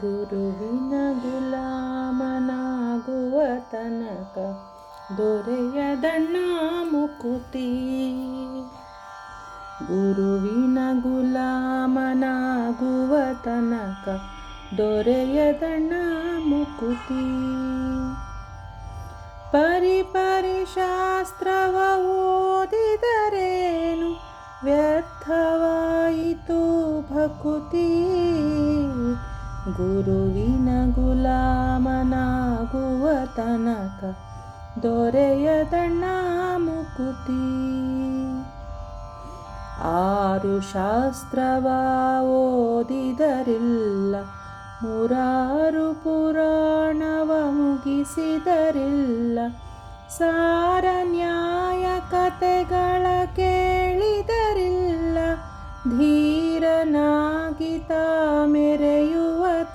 ಗುರುವಿನ ಗುಲಾಮನಾಗುವ ತನಕ ದೊರೆಯದಣ್ಣ ಮುಕುತಿ ಗುರುವಿನ ಗುಲಾಮನಾಗುವ ತನಕ ದೊರೆಯದಣ್ಣ ಮುಕುತಿ ಪರಿಪರಿ ಶಾಸ್ತ್ರವ ಓದಿದರೇನು ವ್ಯರ್ಥವಾಯಿತು ಭಕುತಿ ಗುರುವಿನ ಗುಲಾಮನಾಗುವ ತನಕ ದೊರೆಯದಣ್ಣ ಮುಕುತಿ ಆರು ಶಾಸ್ತ್ರವ ಓದಿದರಿಲ್ಲ ನೂರಾರು ಪುರಾಣವ ಮುಗಿಸಿದರಿಲ್ಲ ಸಾರ ನ್ಯಾಯ ಕತೆಗಳ ಕೇಳಿದರಿಲ್ಲ ಧೀರನಾಗಿತ ಮೆರೆಯುವ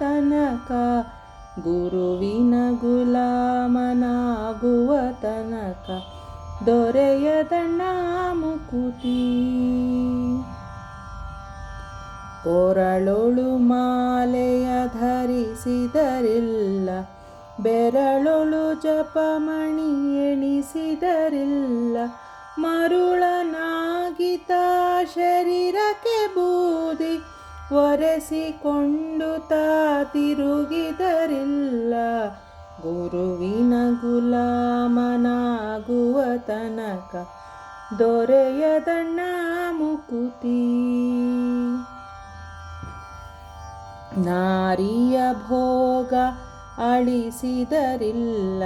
ತನಕ ಗುರುವಿನ ಗುಲಾಮನಾಗುವ ತನಕ ದೊರೆಯದ ಮುಕುತಿ ಕೊರಳೊಳು ಮಾಲೆಯ ಧರಿಸಿದರಿಲ್ಲ, ಬೆರಳೊಳು ಜಪಮಣಿ ಎಣಿಸಿದರಿಲ್ಲ, ಮರುಳನಾಗಿತ ಶರೀರಕ್ಕೆ ಬೂದಿ ಒರೆಸಿಕೊಂಡು ತಾ ತಿರುಗಿದರಿಲ್ಲ ಗುರುವಿನ ಗುಲಾಮನಾಗುವ ತನಕ ದೊರೆಯದಣ್ಣ ಮುಕುತಿ. ನಾರಿಯ ಭೋಗ ಅಳಿಸಿದರಿಲ್ಲ,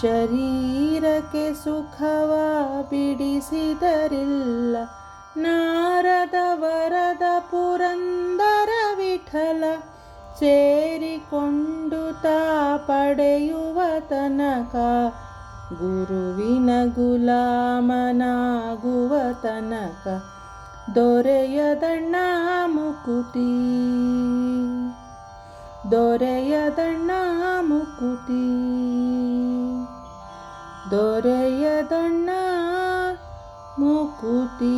ಶರೀರಕ್ಕೆ ಸುಖವ ಬಿಡಿಸಿದರಿಲ್ಲ. ನಾರದ ವಿಠಲ ಸೇರಿಕೊಂಡು ತಾ ಪಡೆಯುವ ತನಕ ಗುರುವಿನ ಗುಲಾಮನಾಗುವ ತನಕ ದೊರೆಯದಣ್ಣ ಮುಕುತಿ ದೊರೆಯದಣ್ಣ ಮುಕುತಿ ದೊರೆಯದಣ್ಣ ಮುಕುತಿ